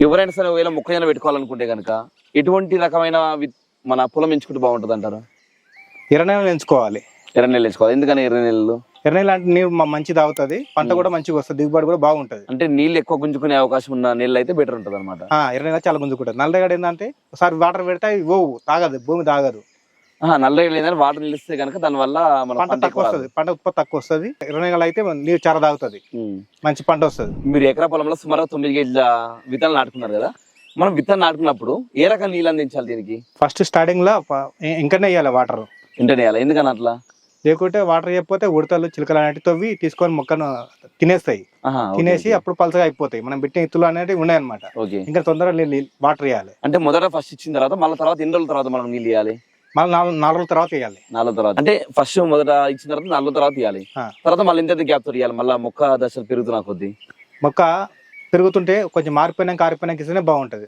ఎవరైనా సరే ఒకవేళ మొక్కజొన్న పెట్టుకోవాలనుకుంటే కనుక ఎటువంటి రకమైన మన పొలం ఎంచుకుంటే బాగుంటుంది అంటారు? ఎర్ర నెలలు ఎంచుకోవాలి. ఎర్ర నెలలు ఎంచుకోవాలి. ఎందుకని ఎర్ర నెలలు? ఎర్ర నెల అంటే నీరు మ- మంచిది అవుతుంది పంట కూడా మంచిగా వస్తుంది దిగుబడి కూడా బాగుంటది. అంటే నీళ్ళు ఎక్కువ గుంజుకునే అవకాశం ఉన్న నెలలు అయితే బెటర్ ఉంటుంది అనమాట ఎర్ర నెల చాలా గుంజుకుంటుంది. నల్లగడ ఏంటంటే ఒకసారి వాటర్ పెడితే అవి పోవు తాగదు భూమి తాగదు. నల్ల నెలలు ఏంటంటే వాటర్ నిలిస్తే కనుక దానివల్ల మన పంట తక్కువ వస్తుంది. పంట ఉత్పత్తి తక్కువ వస్తుంది. నెల అయితే నీరు చాలా తాగుతుంది. మంచి పంట వస్తుంది. మీరు ఎకరా పొలంలో సుమారు తొమ్మిది కేజీల విత్తనాలు నాటుకున్నారు కదా? మనం విత్తనం నాటుకున్నప్పుడు ఏ రకం నీళ్ళు అందించాలి దీనికి? ఫస్ట్ స్టార్టింగ్లో ఇంకనే వేయాలి వాటర్. ఇంటనే వేయాలి. ఎందుకని అట్లా? లేకుంటే వాటర్ చేయకపోతే ఉడతలు చిలకలు అనేవి తవ్వి తీసుకొని మొక్కను తినేస్తాయి. తినేసి. అప్పుడు పలసగా అయిపోతాయి. మనం పెట్టిన ఇత్తులు అనేవి ఉన్నాయన్నమాట. ఇంకా తొందరగా వాటర్ వేయాలి. అంటే మొదట ఫస్ట్ ఇచ్చిన తర్వాత మళ్ళీ తర్వాత ఎన్ని రోజుల తర్వాత మనం నీళ్ళు ఇవ్వాలి మళ్ళీ నాలుగు నాలుగు రోజుల తర్వాత వేయాలి నాలుగు తర్వాత. అంటే ఫస్ట్ మొదట ఇచ్చిన తర్వాత నాలుగు తర్వాత ఇవ్వాలి ఆ. తర్వాత మళ్ళీ ఎంత గ్యాప్ ఇవ్వాలి మళ్ళీ మొక్క దశలు పెరుగుతున్నా కొద్దీ. మొక్క పెరుగుతుంటే కొంచెం మారిపోయినాక ఆరిపోయినాక ఇస్తేనే బాగుంటది.